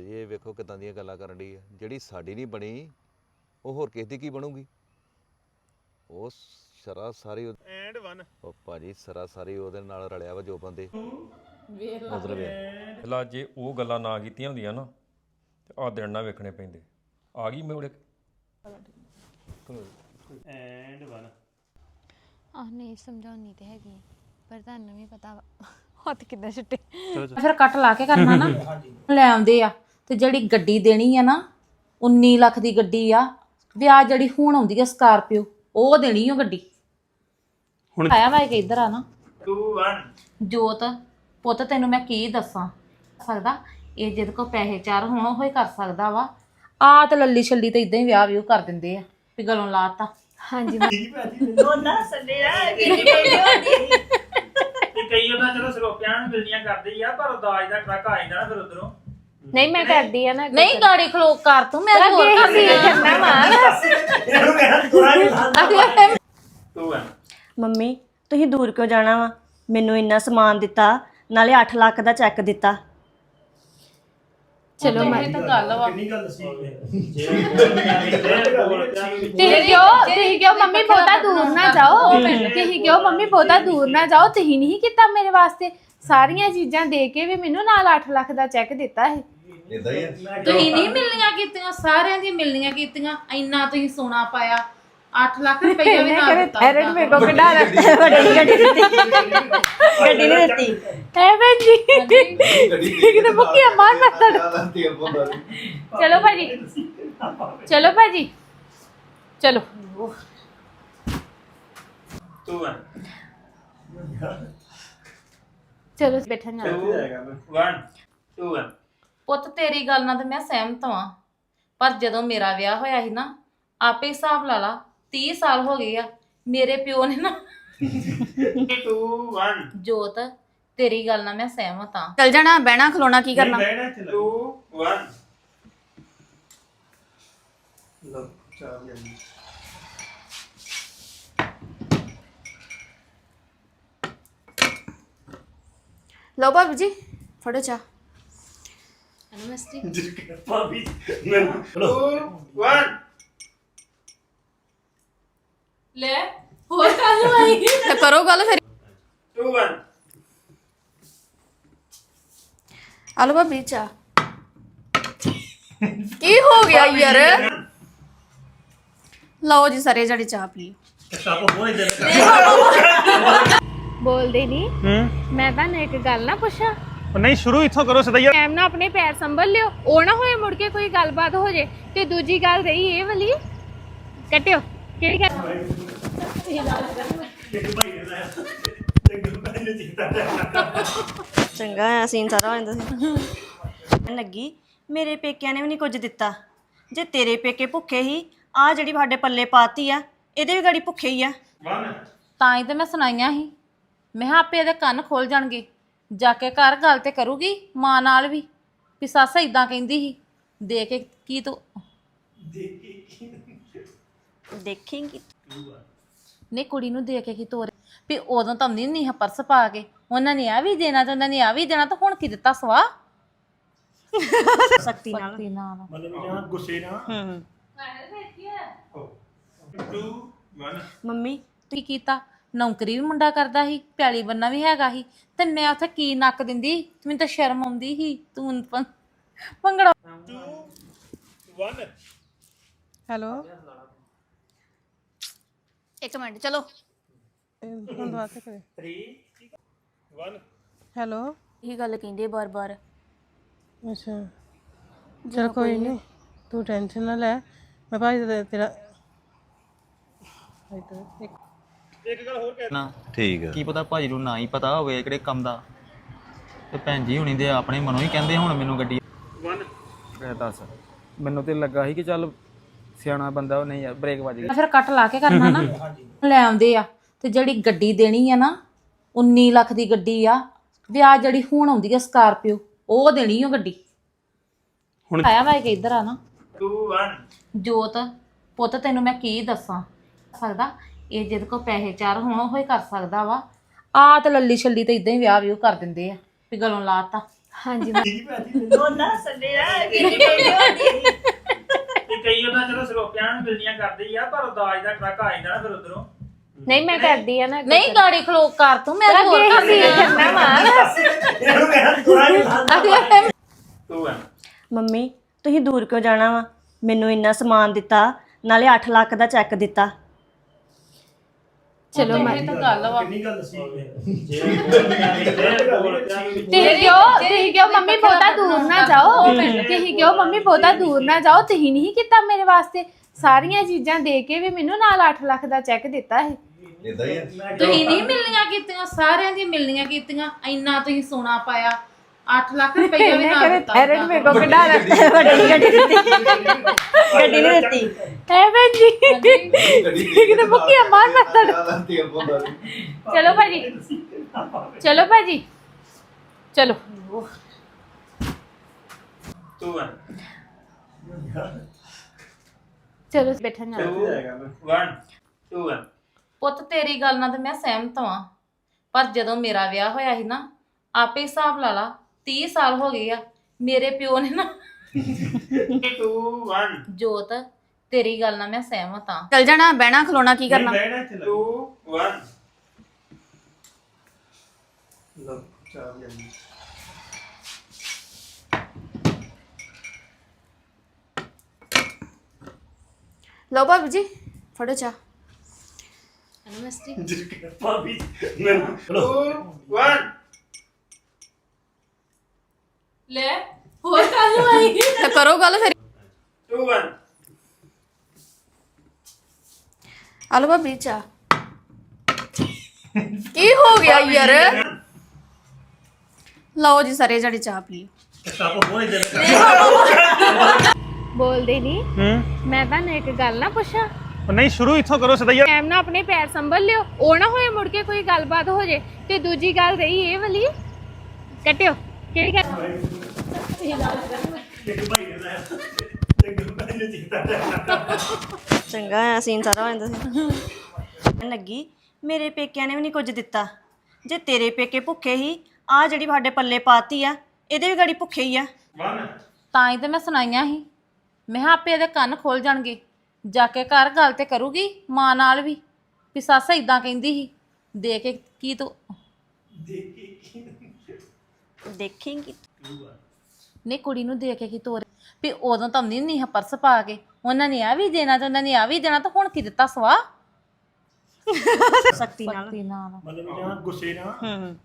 ਭਾਜੀ ਇਹ ਵੇਖੋ ਕਿਦਾਂ ਦੀਆਂ ਗੱਲਾਂ ਕਰਨ ਡਈ ਆ। ਜਿਹੜੀ ਸਾਡੀ ਨਹੀਂ ਬਣੀ ਉਹ ਹੋਰ ਕਿਸੇ ਦੀ ਕੀ ਬਣੂਗੀ? ਉਹ ਸਰਾ ਸਾਰੀ ਐਂਡ 1 ਉਹ ਭਾਜੀ ਸਰਾ ਸਾਰੀ ਉਹਦੇ ਨਾਲ ਰਲਿਆ ਵਾ ਜੋ ਬੰਦੇ। ਮਤਲਬ ਇਹ। ਜੇ ਉਹ ਗੱਲਾਂ ਨਾ ਕੀਤੀਆਂ ਹੁੰਦੀਆਂ ਨਾ ਤੇ ਆ ਦਿਨ ਨਾ ਵੇਖਣੇ ਪੈਂਦੇ। ਆ ਗਈ ਮੈਂ ਉਹਦੇ ਐਂਡ 1 ਆਹ ਨਹੀਂ ਸਮਝਾਉਣੀ ਤੇ ਹੈਗੀ ਪਰ ਤੁਹਾਨੂੰ ਵੀ ਪਤਾ ਵਾ। ਹੱਥ ਕਿੱਦਾਂ ਛੁੱਟੇ। ਫਿਰ ਕੱਟ ਲਾ ਕੇ ਕਰਨਾ ਨਾ। ਲੈ ਆਉਂਦੇ ਆ। ਤੇ ਜਿਹੜੀ ਗੱਡੀ ਦੇਣੀ ਆ ਨਾ 19 ਲੱਖ ਦੀ ਗੱਡੀ ਆ ਵਿਆਹ ਜਿਹੜੀ ਹੁਣ ਆਉਂਦੀ ਆ ਸਕਾਰਪੀਓ ਉਹ ਦੇਣੀ ਓ ਗੱਡੀ। ਹੁਣ- ਆਇਆ ਮੈਂ ਕਿ ਇੱਧਰ ਆ ਨਾ। 2 1 ਜੋਤ ਪੁੱਤ ਤੈਨੂੰ ਮੈਂ ਕੀ ਦੱਸਾਂ? ਸਕਦਾ ਇਹ ਜਿਹਦੇ ਕੋ ਪੈਸੇ ਚਾਰ ਹੋਣ ਉਹ ਹੀ ਕਰ ਸਕਦਾ ਵਾ। ਆ ਤੇ ਲੱਲੀ ਛੱਲੀ ਤੇ ਇਦਾਂ ਹੀ ਵਿਆਹ ਵਿਊ ਕਰ ਦਿੰਦੇ ਆ ਵੀ ਗਲੋਂ ਲਾਤਾ। ਹਾਂਜੀ ਤੇ ਕਈ ਉਹਨਾਂ ਚਲੋ ਸਰੋਪਿਆਂ ਨੂੰ ਮਿਲਣੀਆਂ ਕਰਦੇ ਹੀ ਆ ਪਰ ਦਾਜ ਦਾ ਟਰੱਕ ਆ ਜਾਂਦਾ ਨਾ ਫਿਰ ਉਧਰੋਂ। ਨਹੀਂ ਮੈਂ ਕਰਦੀ ਆ ਨਾ ਨਹੀਂ ਗਾੜੀ ਖਲੋ ਕਰ ਤੂੰ ਮੈਂ ਹੋਰ ਕਰ ਸੀ ਕਰਨਾ ਵਾ। 2 1 ਮੰਮੀ ਤੁਸੀਂ ਦੂਰ ਕਿਉਂ ਜਾਣਾ ਵਾ? ਮੈਨੂੰ ਇੰਨਾ ਸਮਾਨ ਦਿੱਤਾ ਨਾਲੇ 8 ਲੱਖ ਦਾ ਚੈੱਕ ਦਿੱਤਾ। ਚਲੋ ਮੈਂ ਤਾਂ ਗੱਲ ਵਾ। ਤੁਸੀਂ ਕਿਉਂ ਤੁਸੀਂ ਕਿਉਂ ਮੰਮੀ ਬਹੁਤਾ ਦੂਰ ਨਾ ਜਾਓ। ਤੁਸੀਂ ਕਿਉਂ ਮੰਮੀ ਬਹੁਤਾ ਦੂਰ ਨਾ ਜਾਓ? ਤੁਸੀਂ ਨਹੀਂ ਕੀਤਾ ਮੇਰੇ ਵਾਸਤੇ। ਸਾਰੀਆਂ ਚੀਜ਼ਾਂ ਦੇ ਕੇ ਵੀ ਮੈਨੂੰ ਨਾਲ 8 ਲੱਖ ਦਾ ਚੈੱਕ ਦਿੱਤਾ ਹੈ ਤੁਸੀਂ ਨਹੀਂ ਮਿਲਣੀਆਂ ਕੀਤੀਆਂ ਸਾਰਿਆਂ ਦੀ ਮਿਲਣੀਆਂ ਕੀਤੀਆਂ ਇੰਨਾ ਤੁਸੀਂ ਸੋਨਾ ਪਾਇਆ। 8 ਲੱਖ ਰੁਪਏ ਵੀ ਨਾਲ ਦਿੱਤਾ ਥੈਰੇਟ ਮੇ ਕੋ ਕਿਡਾ ਰੱਖਿਆ ਵੱਡੀ ਗੱਡੀ ਦਿੱਤੀ। ਗੱਡੀ ਨਹੀਂ ਦਿੱਤੀ। ਹੈ ਭੈਣ ਜੀ ਕਿਤੇ ਮੁੱਕੀਆਂ ਮਾਰ ਨਾ ਤੜ ਚਲੋ ਭਾਜੀ। ਚਲੋ ਭਾਜੀ। ਚਲੋ। 2 1 ਚਲੋ ਬੈਠਾ ਨਾ 2 1 2 1 ਪੁੱਤ ਤੇਰੀ ਗੱਲ ਨਾਲ ਤੇ ਮੈਂ ਸਹਿਮਤ ਹਾਂ। ਪਰ ਜਦੋਂ ਮੇਰਾ ਵਿਆਹ ਹੋਇਆ ਸੀ ਨਾ ਆਪੇ ਹਿਸਾਬ ਲਾ ਲਾ 30 ਸਾਲ ਹੋ ਗਏ ਆ। ਮੇਰੇ ਪਿਓ ਨੇ ਨਾ 2 1 ਜੋਤ ਤੇਰੀ ਗੱਲ ਨਾਲ ਮੈਂ ਸਹਿਮਤ ਹਾਂ। ਚਲ ਜਾਣਾ ਬਹਿਣਾ ਖਲੋਣਾ ਕੀ ਕਰਨਾ? 2 1 ਲਓ ਭਾਬੀ ਜੀ ਫੜੋ ਚਾ ਨਮਸਤੇ 2 1 ਲੈ ਹੋਰ ਕੱਲ ਆਈ ਤੇ ਕਰੋ ਗੱਲ ਫਿਰ 2 1 ਆ ਲਓ ਭਾਬੀ ਚਾ ਕੀ ਹੋ ਗਿਆ ਯਾਰ ਲਓ ਜੀ ਸਾਰੇ ਜਣੇ ਚਾਹ ਪੀਓ ਬੋਲਦੇ ਨਹੀਂ ਮੈਂ ਤੁਹਾਨੂੰ ਇੱਕ ਗੱਲ ਨਾ ਪੁੱਛਾਂ। ਨਹੀਂ ਸ਼ੁਰੂ ਇੱਥੋਂ ਕਰੋ ਸਦਾ ਯਾਰ ਟਾਈਮ ਨਾਲ ਆਪਣੇ ਪੈਰ ਸੰਭਲ ਲਿਓ। ਉਹ ਨਾ ਹੋਏ ਮੁੜ ਕੇ ਕੋਈ ਗੱਲਬਾਤ ਹੋ ਜੇ ਤੇ ਦੂਜੀ ਗੱਲ ਰਹੀ ਇਹ ਵਾਲੀ। ਕੱਟਿਓ। ਕਿਹੜੀ ਗੱਲ? ਚੰਗਾ ਆ ਸੀਨ ਸਾਰਾ ਹੋ ਜਾਂਦਾ ਸੀ। ਲੱਗੀ ਮੇਰੇ ਪੇਕਿਆਂ ਨੇ ਵੀ ਨਹੀਂ ਕੁਝ ਦਿੱਤਾ। ਜੇ ਤੇਰੇ ਪੇਕੇ ਭੁੱਖੇ ਹੀ ਆ ਜਿਹੜੀ ਸਾਡੇ ਪੱਲੇ ਪਾਤੀ ਆ ਇਹਦੇ ਵੀ ਗਾੜੀ ਭੁੱਖੇ ਹੀ ਆ। 1 ਤਾਂ ਹੀ ਤੇ ਮੈਂ ਸੁਣਾਈਆਂ ਸੀ। ਮੈਂ ਕਿਹਾ ਆਪੇ ਇਹਦੇ ਕੰਨ ਖੋਲ ਜਾਣਗੇ। ਜਾ ਕੇ ਘਰ ਗੱਲ ਤੇ ਕਰੂਗੀ ਮਾਂ ਨਾਲ ਵੀ। ਵੀ ਸੱਸ ਇਦਾਂ ਕਹਿੰਦੀ ਸੀ। ਦੇ ਕੇ ਕੀ ਤੂੰ ਦੇਖੇਂਗੀ। ਨਹੀਂ ਕੁੜੀ ਨੂੰ ਦੇ ਕੇ ਕੀ ਤੋਰੇ ਵੀ ਉਦੋਂ ਤਾਂ ਨਹੀਂ ਨਹੀਂ ਪਰਸ ਪਾ ਕੇ। ਉਹਨਾਂ ਨੇ ਆ ਵੀ ਦੇਣਾ ਤੇ ਉਹਨਾਂ ਨੇ ਆ ਵੀ ਦੇਣਾ ਤਾਂ ਹੁਣ ਕੀ ਦਿੱਤਾ ਸਵਾ ਸਖਤੀ ਨਾਲ। ਨਾਲ। ਮਤਲਬ ਗੁੱਸੇ ਨਾ ਹੂੰ 2 1 ਮੰਮੀ ਕੀ ਕੀਤਾ? ਨੌਕਰੀ ਵੀ ਮੁੰਡਾ ਕਰਦਾ ਸੀ ਪਿਆਲੀ ਬੰਨਾ ਵੀ ਹੈਗਾ ਸੀ ਤੇ ਮੈਂ ਉੱਥੇ ਕੀ ਨੱਕ ਦਿੰਦੀ ਮੈਨੂੰ ਤਾਂ ਸ਼ਰਮ ਆਉਂਦੀ ਸੀ ਤੂੰ ਭੰਗੜਾ 1 ਹੈਲੋ। ਇੱਕ ਮਿੰਟ ਚਲੋ। ਹੁਣ ਬਾਤ ਕਰੇ। 3 1 ਹੈਲੋ। ਇਹ ਗੱਲ ਕਹਿੰਦੇ ਬਾਰ-ਬਾਰ। ਅੱਛਾ। ਚਲ ਕੋਈ ਨਹੀਂ ਤੂੰ ਟੈਨਸ਼ਨ ਨਾ ਲੈ ਮੈਂ ਭਾਈ ਤੇਰਾ ਇੱਧਰ ਇੱਕ ਨਾ। ਠੀਕ ਆ। ਕੀ ਪਤਾ ਭਾਜੀ ਨੂੰ ਨਾ ਹੀ ਪਤਾ ਹੋਵੇ ਕਿਹੜੇ ਕੰਮ ਦਾ। ਤੇ ਭੈਣ ਜੀ ਹੁਣੀ ਦੇ ਆਪਣੇ ਮਨੋਂ ਹੀ ਕਹਿੰਦੇ ਹੁਣ ਮੈਨੂੰ ਗੱਡੀ। 1 ਮੈਂ ਦੱਸ। ਮੈਨੂੰ ਤੇ ਲੱਗਾ ਸੀ ਕਿ ਚੱਲ ਸਿਆਣਾ ਬੰਦਾ ਉਹ ਨਹੀਂ ਯਾਰ ਬ੍ਰੇਕ ਵੱਜ ਗਈ। ਫਿਰ ਕੱਟ ਲਾ ਕੇ ਕਰਨਾ ਨਾ। ਲੈ ਆਉਂਦੇ ਆ। ਤੇ ਜਿਹੜੀ ਗੱਡੀ ਦੇਣੀ ਆ ਨਾ 19 ਲੱਖ ਦੀ ਗੱਡੀ ਆ। ਵਿਆਹ ਜਿਹੜੀ ਹੁਣ ਆਉਂਦੀ ਆ ਸਕਾਰਪੀਓ ਉਹ ਦੇਣੀ ਓ ਗੱਡੀ। ਹੁਣ- ਆਇਆ ਵਾ ਕਿ ਇੱਧਰ ਆ ਨਾ। 2 1 ਜੋਤ ਪੁੱਤ ਤੈਨੂੰ ਮੈਂ ਕੀ ਦੱਸਾਂ? ਸਕਦਾ? ਇਹ ਜਿਹਦੇ ਕੋ ਪੈਸੇ ਚਾਰ ਹੋਣ ਉਹ ਹੀ ਕਰ ਸਕਦਾ ਵਾ। ਆ ਤੇ ਲੱਲੀ ਛੱਲੀ ਤੇ ਇਦਾਂ ਹੀ ਵਿਆਹ ਵਿਊ ਕਰ ਦਿੰਦੇ ਆ ਵੀ ਗਲੋਂ ਲਾਤਾ। ਹਾਂਜੀ। ਦੋਨਾ ਸੰਡਿਆ ਕਿੰਨੀ ਬੇਟੀ ਹੋਣੀ। ਤੇ ਕਈ ਉਹਨਾਂ ਚਲੋ ਸਰੋਪਿਆਂ ਨੂੰ ਮਿਲਣੀਆਂ ਕਰਦੇ ਹੀ ਆ ਪਰ ਦਾਜ ਦਾ ਟਰੱਕ ਆ ਜਾਂਦਾ ਨਾ ਫਿਰ ਉਧਰੋਂ। ਨਹੀਂ ਮੈਂ ਕਰਦੀ ਆ ਨਾ ਨਹੀਂ ਗਾੜੀ ਖਲੋ ਕਰ ਤੂੰ ਮੈਂ ਹੋਰ ਸੀ ਆ। ਵਾ ਇਹਨੂੰ ਕਹਿਣਾ ਥੋੜਾ ਜਿਹਾ 2 1 ਮੰਮੀ ਤੁਸੀਂ ਦੂਰ ਕਿਉਂ ਜਾਣਾ ਵਾ? ਮੈਨੂੰ ਇੰਨਾ ਸਮਾਨ ਦਿੱਤਾ ਨਾਲੇ 8 ਲੱਖ ਦਾ ਚੈੱਕ ਦਿੱਤਾ। ਚਲੋ ਮੈਂ ਇਹ ਤਾਂ ਗੱਲ ਵਾ। ਕਿੰਨੀ ਗੱਲ ਸੀ ਤੁਸੀਂ ਕਿਉਂ ਤੁਸੀਂ ਕਿਉਂ ਮੰਮੀ ਬਹੁਤਾ ਦੂਰ ਨਾ ਜਾਓ। ਤੁਸੀਂ ਕਿਉਂ ਮੰਮੀ ਬਹੁਤਾ ਦੂਰ ਨਾ ਜਾਓ? ਤੁਸੀਂ ਨਹੀਂ ਕੀਤਾ ਮੇਰੇ ਵਾਸਤੇ। ਸਾਰੀਆਂ ਚੀਜ਼ਾਂ ਦੇ ਕੇ ਵੀ ਮੈਨੂੰ ਨਾਲ 8 ਲੱਖ ਦਾ ਚੈੱਕ ਦਿੱਤਾ ਹੈ ਤੁਸੀਂ ਨਹੀਂ ਮਿਲਣੀਆਂ ਕੀਤੀਆਂ ਸਾਰਿਆਂ ਦੀ ਮਿਲਣੀਆਂ ਕੀਤੀਆਂ। ਇੰਨਾ ਤੁਸੀਂ ਸੋਨਾ ਪਾਇਆ। 8 ਲੱਖ ਰੁਪਏ ਵੀ ਨਾ ਦਿੱਤਾ। ਥੈਰੇਟ ਮੇਰੇ ਕੋ ਕਢਾ ਵੱਡੀ ਗੱਡੀ ਦਿੱਤੀ। ਗੱਡੀ ਨਹੀਂ ਦਿੱਤੀ। ਹੈ ਭੈਣ ਜੀ। ਕਿਤੇ ਮੁੱਕੀ ਮਾਰ ਮੱਤੜ ਚਲੋ ਭਾਜੀ। ਚਲੋ ਭਾਜੀ। ਚਲੋ। 2 1 ਚਲੋ ਬੈਠਣ ਜਾ। 2 1 2 1 ਪੁੱਤ ਤੇਰੀ ਗੱਲ ਨਾਲ ਤੇ ਮੈਂ ਸਹਿਮਤ ਹਾਂ। ਪਰ ਜਦੋਂ ਮੇਰਾ ਵਿਆਹ ਹੋਇਆ ਸੀ ਨਾ ਆਪੇ ਹਿਸਾਬ ਲਾ ਲਾ। 30 ਸਾਲ ਹੋ ਗਏ ਆ ਮੇਰੇ ਪਿਓ ਨੇ ਨਾ 2 1 ਜੋਤ ਤੇਰੀ ਗੱਲ ਨਾਲ ਮੈਂ ਸਹਿਮਤ ਹਾਂ। ਚਲ ਜਾਣਾ ਬਹਿਣਾ ਖਲੋਣਾ ਕੀ ਕਰਨਾ? ਬਹਿਣਾ ਚ 2 1 ਲੋ ਚਾਹ ਜਾਂਦੀ ਲਓ ਭਾਬੀ ਜੀ ਫੜੋ ਚਾਹ। ਨਮਸਤੇ ਭਾਬੀ ਮੈਨੂੰ 2 1 ਲੈ ਹੋਰ ਕੱਲ ਆਈ ਗੱਲ ਫਿਰ। 2 1 ਆ ਲਓ ਭਾਬੀ ਕੀ ਹੋ ਗਿਆ ਯਾਰ? ਲਓ ਜੀ ਸਾਰੇ ਜਣੇ ਚਾਹ ਦੇ ਬੋਲਦੇ ਨਹੀਂ ਹੂੰ। ਮੈਂ ਤੁਹਾਨੂੰ ਇੱਕ ਗੱਲ ਨਾ ਪੁੱਛਾਂ। ਉਹ ਨਹੀਂ ਸ਼ੁਰੂ ਇੱਥੋਂ ਕਰੋ ਸਦਾ ਯਾਰ। ਟਾਈਮ ਨਾਲ ਆਪਣੇ ਪੈਰ ਸੰਭਲ ਲਿਓ। ਉਹ ਨਾ ਹੋਏ ਮੁੜ ਕੇ ਕੋਈ ਗੱਲਬਾਤ ਹੋ ਜੇ। ਤੇ ਦੂਜੀ ਗੱਲ ਰਹੀ ਇਹ ਵਾਲੀ। ਕੱਟਿਓ। ਕਿਹੜੀ ਗੱਲ? ਚੰਗਾ ਆ ਸੀਨ ਸਾਰਾ ਹੋ ਜਾਂਦਾ ਸੀ। ਲੱਗੀ ਮੇਰੇ ਪੇਕਿਆਂ ਨੇ ਵੀ ਨਹੀਂ ਕੁਝ ਦਿੱਤਾ। ਜੇ ਤੇਰੇ ਪੇਕੇ ਭੁੱਖੇ ਹੀ ਆ ਜਿਹੜੀ ਸਾਡੇ ਪੱਲੇ ਪਾਤੀ ਆ ਇਹਦੇ ਵੀ ਗਾੜੀ ਭੁੱਖੇ ਹੀ ਆ। 1 ਤਾਂ ਹੀ ਤੇ ਮੈਂ ਸੁਣਾਈਆਂ ਸੀ। ਮੈਂ ਕਿਹਾ ਆਪੇ ਇਹਦੇ ਕੰਨ ਖੋਲ ਜਾਣਗੇ। ਜਾ ਕੇ ਘਰ ਗੱਲ ਤੇ ਕਰੂਗੀ ਮਾਂ ਨਾਲ ਵੀ। ਵੀ ਸੱਸ ਇਦਾਂ ਕਹਿੰਦੀ ਸੀ। ਦੇ ਕੇ ਕੀ? ਤੂੰ ਦੇਖੇਂਗੀ ਨਹੀਂ ਕੁੜੀ ਨੂੰ ਦੇ ਕੇ ਕੀ ਤੋਰੇ ਵੀ ਉਦੋਂ ਤਾਂ ਨਹੀਂ ਨਹੀਂ ਪਰਸ ਪਾ ਕੇ। ਉਹਨਾਂ ਨੇ ਆ ਵੀ ਦੇਣਾ ਤੇ ਉਹਨਾਂ ਨੇ ਆ ਵੀ ਦੇਣਾ ਤਾਂ ਹੁਣ ਕੀ ਦਿੱਤਾ ਸਵਾ? ਸਖਤੀ ਨਾਲ। ਤੇ ਨਾਲ। ਮਤਲਬ ਜਾਂ ਗੁੱਸੇ ਨਾਲ। ਹੂੰ।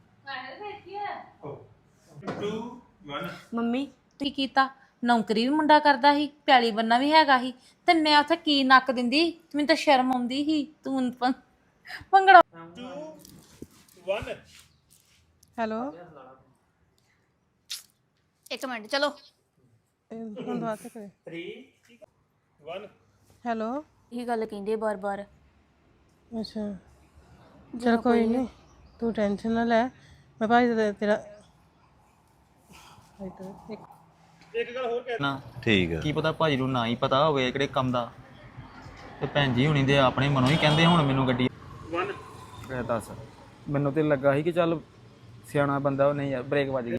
2 1 ਮੰਮੀ। ਕੀ ਕੀਤਾ? ਨੌਕਰੀ ਵੀ ਮੁੰਡਾ ਕਰਦਾ ਸੀ ਪਿਆਲੀ ਬੰਨਾ ਵੀ ਹੈਗਾ ਸੀ। ਤੇ ਮੈਂ ਉੱਥੇ ਕੀ ਨੱਕ ਦਿੰਦੀ ਮੈਨੂੰ ਤਾਂ ਸ਼ਰਮ ਆਉਂਦੀ ਸੀ ਤੂੰ ਭੰ- ਭੰਗੜਾ 1 ਹੈਲੋ। ਇੱਕ ਮਿੰਟ ਚਲੋ। ਇਹ ਹੁਣ ਦੁਬਾਰਾ ਤੇ ਕਰੇ। 3 1 ਹੈਲੋ? ਇਹ ਗੱਲ ਕਹਿੰਦੇ ਬਾਰ-ਬਾਰ। ਅੱਛਾ। ਚਲ ਕੋਈ ਨਹੀਂ ਤੂੰ ਟੈਨਸ਼ਨ ਨਾ ਲੈ। ਮੈਂ ਭਾਈ ਤੇ- ਤੇਰਾ ਇੱਧਰ ਇੱਕ ਨਾ। ਠੀਕ ਹੈ ਕੀ ਪਤਾ ਭਾਜੀ ਨੂੰ ਨਾ ਹੀ ਪਤਾ ਹੋਵੇ ਕਿਹੜੇ ਕੰਮ ਦਾ। ਤੇ ਭੈਣ ਜੀ ਹੁਣੀ ਦੇ ਆਪਣੇ ਮਨੋਂ ਹੀ ਕਹਿੰਦੇ ਹੁਣ ਮੈਨੂੰ ਗੱਡੀ। 1 ਮੈਂ ਦੱਸ ਮੈਨੂੰ ਤੇ ਲੱਗਾ ਸੀ ਕਿ ਚੱਲ ਸਿਆਣਾ ਬੰਦਾ ਉਹ ਨਹੀਂ ਯਾਰ ਬ੍ਰੇਕ ਵੱਜ ਗਈ।